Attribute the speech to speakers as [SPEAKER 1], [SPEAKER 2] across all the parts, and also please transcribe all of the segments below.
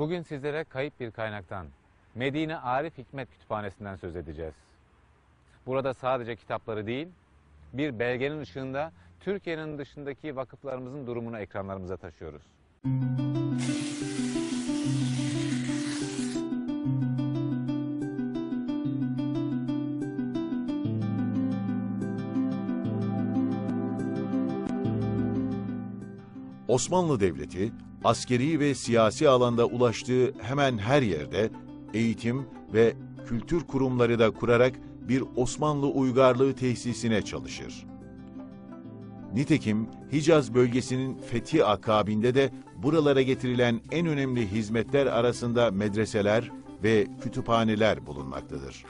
[SPEAKER 1] Bugün sizlere kayıp bir kaynaktan, Medine Arif Hikmet Kütüphanesi'nden söz edeceğiz. Burada sadece kitapları değil, bir belgenin ışığında Türkiye'nin dışındaki vakıflarımızın durumunu ekranlarımıza taşıyoruz.
[SPEAKER 2] Osmanlı Devleti askeri ve siyasi alanda ulaştığı hemen her yerde eğitim ve kültür kurumları da kurarak bir Osmanlı uygarlığı tesisine çalışır. Nitekim Hicaz bölgesinin fethi akabinde de buralara getirilen en önemli hizmetler arasında medreseler ve kütüphaneler bulunmaktadır.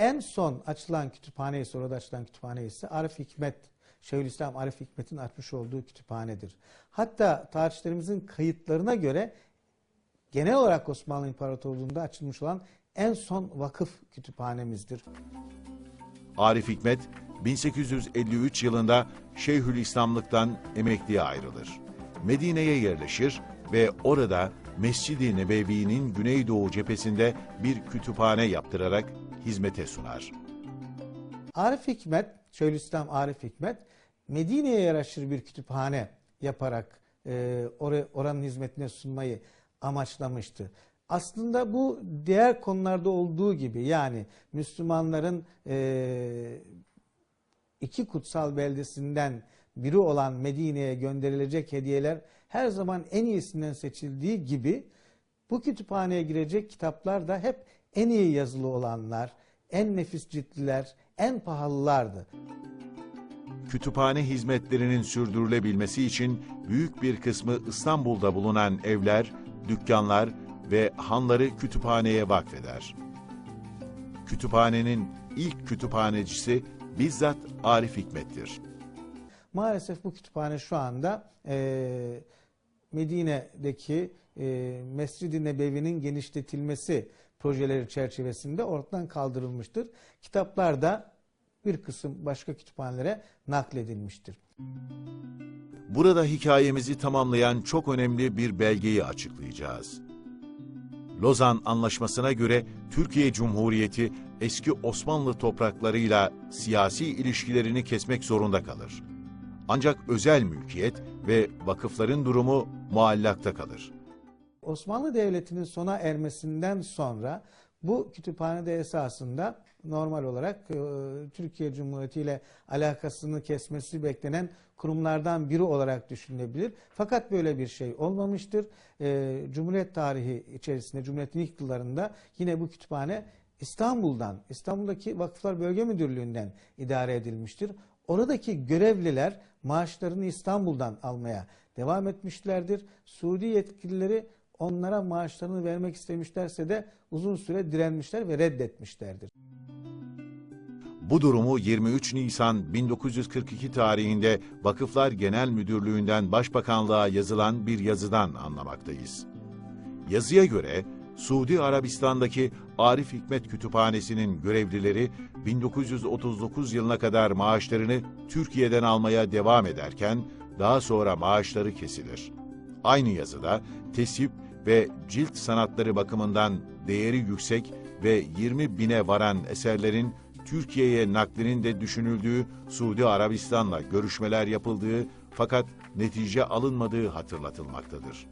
[SPEAKER 3] En son açılan kütüphane ise orada açılan kütüphane ise Arif Hikmet, Şeyhülislam Arif Hikmet'in açmış olduğu kütüphanedir. Hatta tarihçilerimizin kayıtlarına göre genel olarak Osmanlı İmparatorluğu'nda açılmış olan en son vakıf kütüphanemizdir.
[SPEAKER 2] Arif Hikmet 1853 yılında Şeyhülislamlıktan emekliye ayrılır. Medine'ye yerleşir ve orada Mescid-i Nebevi'nin güneydoğu cephesinde bir kütüphane yaptırarak hizmete sunar.
[SPEAKER 3] Arif Hikmet, Şeyhülislam Arif Hikmet Medine'ye yaraşır bir kütüphane yaparak e, or- oranın hizmetine sunmayı amaçlamıştı. Aslında bu diğer konularda olduğu gibi yani Müslümanların e, iki kutsal beldesinden biri olan Medine'ye gönderilecek hediyeler her zaman en iyisinden seçildiği gibi bu kütüphaneye girecek kitaplar da hep en iyi yazılı olanlar, en nefis ciltliler, en pahalılardı.
[SPEAKER 2] Kütüphane hizmetlerinin sürdürülebilmesi için büyük bir kısmı İstanbul'da bulunan evler, dükkanlar ve hanları kütüphaneye vakfeder. Kütüphanenin ilk kütüphanecisi bizzat Arif Hikmet'tir.
[SPEAKER 3] Maalesef bu kütüphane şu anda e, Medine'deki e, Mescid-i Nebevi'nin genişletilmesi projeleri çerçevesinde ortadan kaldırılmıştır. Kitaplar da bir kısım başka kütüphanelere nakledilmiştir.
[SPEAKER 2] Burada hikayemizi tamamlayan çok önemli bir belgeyi açıklayacağız. Lozan Anlaşması'na göre Türkiye Cumhuriyeti eski Osmanlı topraklarıyla siyasi ilişkilerini kesmek zorunda kalır. Ancak özel mülkiyet ve vakıfların durumu muallakta kalır.
[SPEAKER 3] Osmanlı Devleti'nin sona ermesinden sonra bu kütüphanede esasında normal olarak e, Türkiye Cumhuriyeti ile alakasını kesmesi beklenen kurumlardan biri olarak düşünülebilir. Fakat böyle bir şey olmamıştır. E, Cumhuriyet tarihi içerisinde, Cumhuriyet'in ilk yıllarında yine bu kütüphane İstanbul'dan, İstanbul'daki Vakıflar Bölge Müdürlüğü'nden idare edilmiştir. Oradaki görevliler maaşlarını İstanbul'dan almaya devam etmişlerdir. Suudi yetkilileri onlara maaşlarını vermek istemişlerse de uzun süre direnmişler ve reddetmişlerdir.
[SPEAKER 2] Bu durumu 23 Nisan 1942 tarihinde Vakıflar Genel Müdürlüğü'nden Başbakanlığa yazılan bir yazıdan anlamaktayız. Yazıya göre Suudi Arabistan'daki Arif Hikmet Kütüphanesi'nin görevlileri 1939 yılına kadar maaşlarını Türkiye'den almaya devam ederken daha sonra maaşları kesilir. Aynı yazıda tesip ve cilt sanatları bakımından değeri yüksek ve 20 bine varan eserlerin Türkiye'ye naklinin de düşünüldüğü Suudi Arabistan'la görüşmeler yapıldığı fakat netice alınmadığı hatırlatılmaktadır.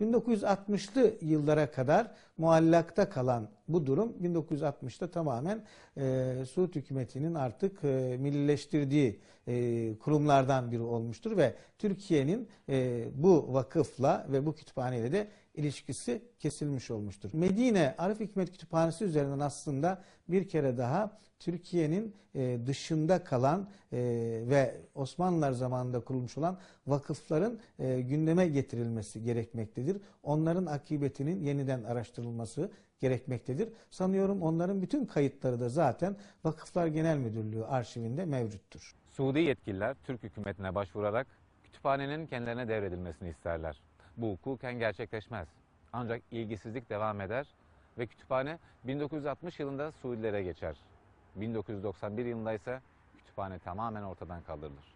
[SPEAKER 3] 1960'lı yıllara kadar muallakta kalan bu durum 1960'ta tamamen e, Suud hükümetinin artık e, millileştirdiği e, kurumlardan biri olmuştur ve Türkiye'nin e, bu vakıfla ve bu kütüphaneyle de ilişkisi kesilmiş olmuştur. Medine Arif Hikmet Kütüphanesi üzerinden aslında bir kere daha Türkiye'nin e, dışında kalan e, ve Osmanlılar zamanında kurulmuş olan vakıfların e, gündeme getirilmesi gerekmektedir. Onların akıbetinin yeniden araştırılması gerekmektedir. Sanıyorum onların bütün kayıtları da zaten Vakıflar Genel Müdürlüğü arşivinde mevcuttur.
[SPEAKER 1] Suudi yetkililer Türk hükümetine başvurarak kütüphanenin kendilerine devredilmesini isterler. Bu hukuken gerçekleşmez. Ancak ilgisizlik devam eder ve kütüphane 1960 yılında Suudilere geçer. 1991 yılında ise kütüphane tamamen ortadan kaldırılır.